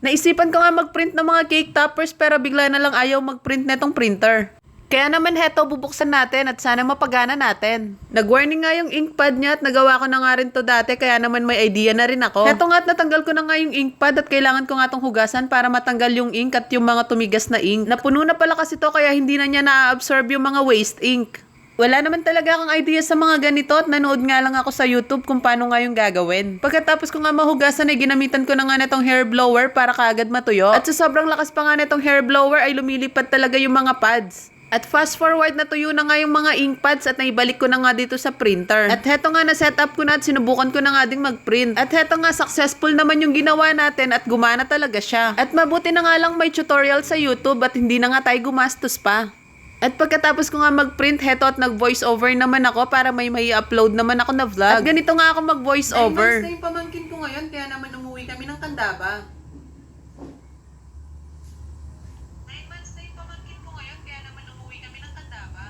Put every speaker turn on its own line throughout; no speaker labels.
Naisipan ko nga mag-print ng mga cake toppers pero bigla na lang ayaw mag-print netong printer. Kaya naman heto, bubuksan natin at sana mapagana natin. Nag-warning nga yung inkpad niya at nagawa ko na nga rin to dati kaya naman may idea na rin ako. Heto nga at natanggal ko na nga yung inkpad at kailangan ko nga tong hugasan para matanggal yung ink at yung mga tumigas na ink. Napuno na pala kasi to kaya hindi na niya na-absorb yung mga waste ink. Wala naman talaga akong idea sa mga ganito at nanood nga lang ako sa YouTube kung paano nga yung gagawin. Pagkatapos ko nga mahugasan ay ginamitan ko na nga netong hair blower para kaagad matuyo. At sa sobrang lakas pa nga netong hair blower ay lumilipad talaga yung mga pads. At fast forward na tuyo na nga yung mga ink pads at naibalik ko na nga dito sa printer. At heto nga na set up ko na at sinubukan ko na nga ding mag-print. At heto nga successful naman yung ginawa natin at gumana talaga siya. At mabuti na nga lang may tutorial sa YouTube at hindi na nga tayo gumastos pa. At pagkatapos ko nga mag-print, heto at nag-voice over naman ako para may may upload naman ako na vlog. At ganito nga ako mag-voice over.
Nine months na yung pamangkin ko ngayon, kaya naman umuwi kami ng Candaba. Nine months na yung pamangkin ko ngayon, kaya naman umuwi kami ng Candaba.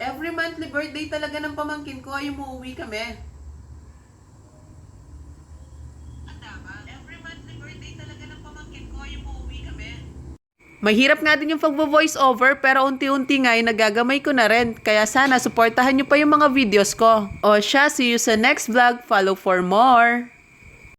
Every monthly birthday talaga ng pamangkin ko ay umuwi kami. Candaba? Every monthly birthday talaga ng pamangkin ko ay umuwi kami.
Mahirap nga din yung pagbo-voice over pero unti-unti nga ay nagagamay ko na rin. Kaya sana supportahan nyo pa yung mga videos ko. O siya, see you sa next vlog. Follow for more.